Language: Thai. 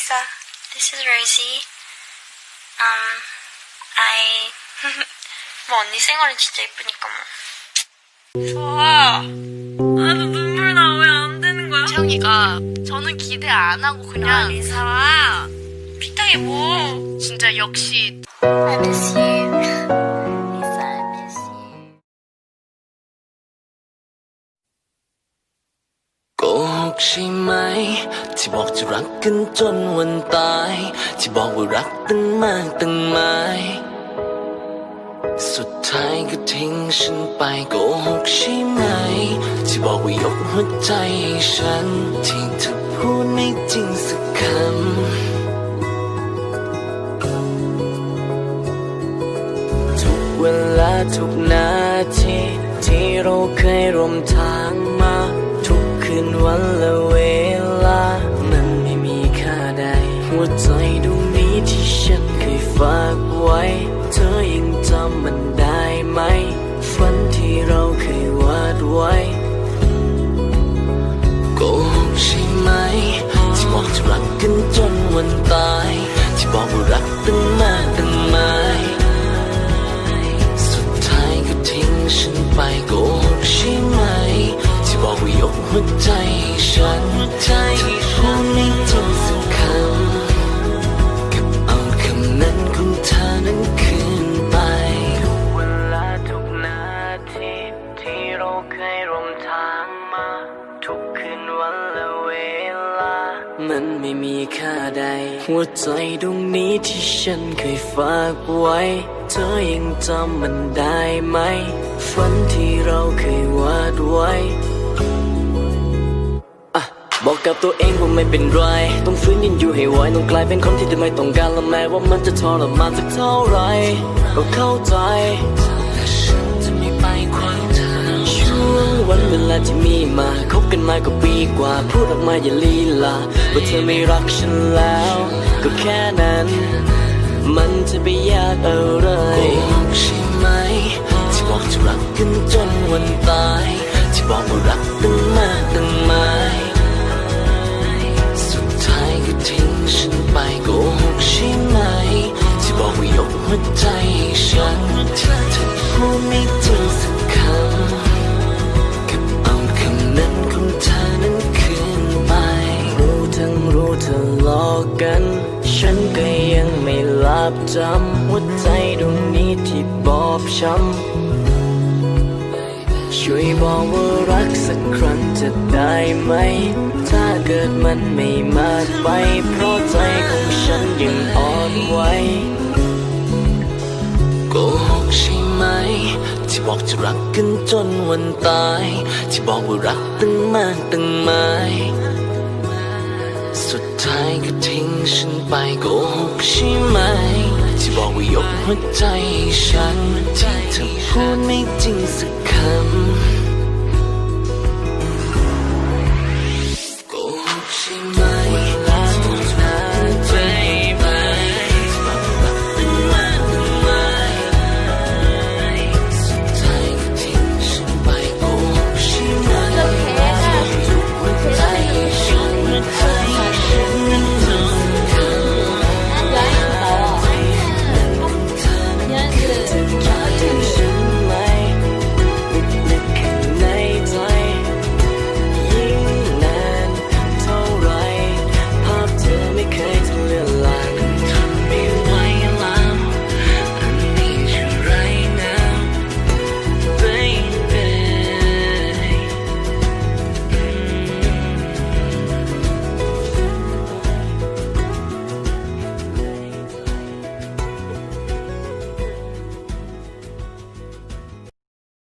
Lisa. This is Rosie. Um, I. 뭐 언니 생얼은 진짜 예쁘니까 뭐. 좋아. 아나 눈물 나 왜 안 되는 거야? 채영이가 저는 기대 안 하고 그냥 리사. 피탁이 뭐? 진짜 역시 I miss you. ใช่ไหม ที่บอกจะรักกันจนวันตาย ที่บอกว่ารักตั้งมากตั้งหมายสุดท้ายก็ทิ้งฉันไปโกหกใช่ไหม ที่บอกว่ายกหัวใจให้ฉัน ที่เธอพูดไม่จริงสักคำ ทุกเวลาทุกนาทีที่เราเคยร่วมทาง วันและเวลา มันไม่มีค่าใด หัวใจดวงนี้ที่ฉันเคยฝากไว้ เธอยังจำมันได้ หัวใจฉันเธอพูดไม่จริงสักคำเก็บเอาคำนั้นของเธอนั้นคืนไปทุกเวลาทุกนาทีที่เราเคยร่วมทางมา ทุกคืนวันและเวลา มันไม่มีค่าใด หัวใจดวงนี้ที่ฉันเคยฝากไว้ เธอยังจำมันได้ไหมฝันที่เราเคยวาดไว้ บอกกับตัวเองว่าไม่เป็นไร ต้องฟื้นยืนอยู่ให้ไหวต้องกลายเป็นคนที่เธอไม่ต้องการและแม้ว่ามันจะทรมานสักเท่าไรก็เข้าใจแต่ฉันจะไม่ไปขวางเธอช่วงวันเวลาที่มีมาคบกันมาก็ปีกว่า พูดออกมาอย่าลีลาว่าเธอไม่รักฉันแล้ว ก็แค่นั้น มันจะไปยากอะไรโกหกใช่ไหมที่บอกจะรักกันจนวันตาย ที่บอกว่า พูดไม่จริงสักคำก็บเอาคำนั้นของเธอนั้นคืนไป รู้ทั้งรู้เธอหลอกกัน ฉันก็ยังไม่หลับจำหัวใจดวงนี้ที่บอบช้ำช่วยบอกว่ารักสักครั้งจะได้ไหม ถ้าเกิดมันไม่มากไป เพราะใจ ที่บอกจะรักกันจนวันตาย ที่บอกว่ารักตั้งมากตั้งหมายสุดท้ายก็ทิ้งฉันไปโกหกใช่ไหม ที่บอกว่ายกหัวใจฉันที่เธอพูดไม่จริงสักคำ